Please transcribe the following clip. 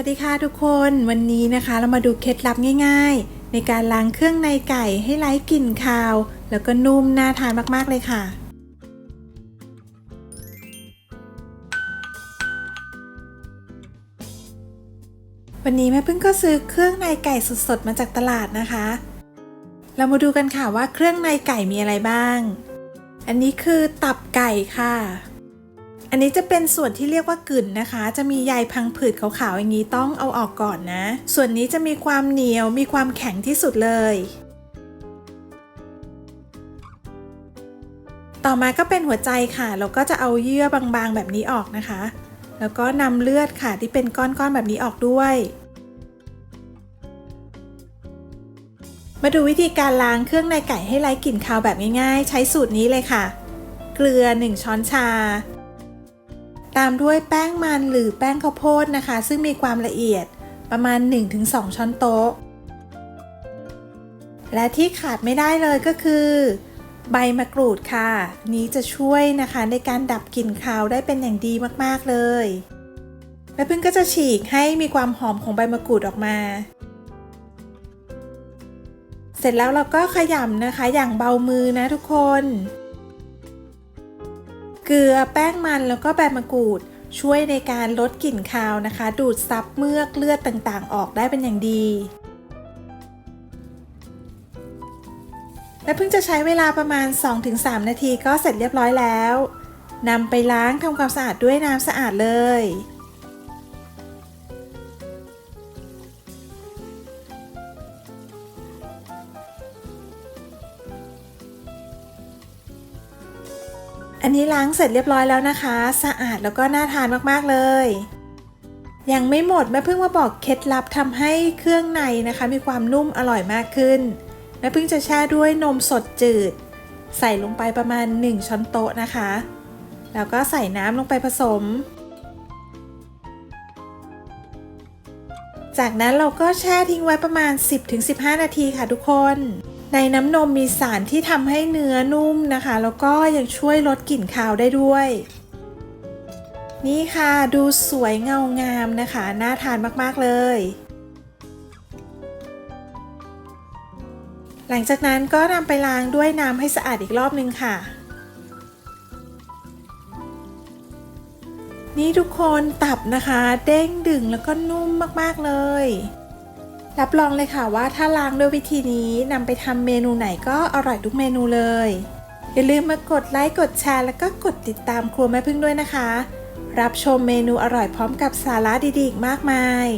วัสดีค่ะทุกคนวันนี้นะคะเรามาดูเคล็ดลับง่าย ๆ ในการล้างเครื่องในไก่ให้ไร้กลิ่นคาว แล้วก็นุ่มน่าทานมากๆเลยค่ะ วันนี้แม่พึ่งก็ซื้อเครื่องในไก่สดๆมาจากตลาดนะคะ เรามาดูกันค่ะว่าเครื่องในไก่มีอะไรบ้าง อันนี้คือตับไก่ค่ะ อันนี้จะเป็นส่วนที่เรียกว่ากึ่นนะคะ จะมีใยพังผืดขาวๆอย่างนี้ต้องเอาออกก่อนนะ ส่วนนี้จะมีความเหนียวมีความแข็งที่สุดเลย ต่อมาก็เป็นหัวใจค่ะ เราก็จะเอาเยื่อบางๆแบบนี้ออกนะคะ แล้วก็นำเลือดค่ะที่เป็นก้อนๆแบบนี้ออกด้วยมาดูวิธีการล้างเครื่องในไก่ให้ไร้กลิ่นคาวแบบง่ายๆ ใช้สูตรนี้เลยค่ะ เกลือ 1 ช้อนชา ตามด้วยแป้งมันหรือแป้งข้าวโพดนะคะ ซึ่งมีความละเอียดประมาณ 1-2 ช้อนโต๊ะ และที่ขาดไม่ได้เลยก็คือ ใบมะกรูดค่ะ นี้จะช่วยนะคะในการดับกลิ่นคาวได้เป็นอย่างดีมากๆเลยแม่พึ่งก็จะฉีกให้มีความหอมของใบมะกรูดออกมา เสร็จแล้วเราก็ขยำนะคะอย่างเบามือนะทุกคน เกลือแป้งมันแล้วก็ใบมะกรูด ช่วยในการลดกลิ่นคาวนะคะ ดูดซับเมือกเลือดต่างๆ ออกได้เป็นอย่างดี และเพิ่งจะใช้เวลาประมาณ 2-3 นาทีก็เสร็จเรียบร้อยแล้วนำไปล้างทำความสะอาดด้วยน้ำสะอาดเลย อันนี้ล้างเสร็จเรียบร้อยแล้วนะคะ สะอาดแล้วก็น่าทานมากๆเลย ยังไม่หมดแม่เพิ่งมาบอกเคล็ดลับทำให้เครื่องในนะคะ มีความนุ่มอร่อยมากขึ้นแม่เพิ่งจะแช่ด้วยนมสดจืด ใส่ลงไปประมาณ 1 ช้อนโต๊ะนะคะ แล้วก็ใส่น้ำลงไปผสม จากนั้นเราก็แช่ทิ้งไว้ประมาณ 10-15 นาทีค่ะทุกคน ในน้ำนมมีสารที่ทำให้เนื้อนุ่มนะคะ แล้วก็ยังช่วยลดกลิ่นคาวได้ด้วย นี่ค่ะดูสวยเงางามนะคะ น่าทานมากๆเลย หลังจากนั้นก็นำไปล้างด้วยน้ำให้สะอาดอีกรอบนึงค่ะ นี่ทุกคนตับนะคะ เด้งดึงแล้วก็นุ่มมากๆเลย รับรองเลยค่ะว่าถ้าล้างด้วยวิธีนี้นำไปทำเมนูไหนก็อร่อยทุกเมนูเลย อย่าลืมมากดไลค์กดแชร์แล้วก็กดติดตามครัวแม่พึ่งด้วยนะคะ รับชมเมนูอร่อยพร้อมกับสาระดีๆอีกมากมาย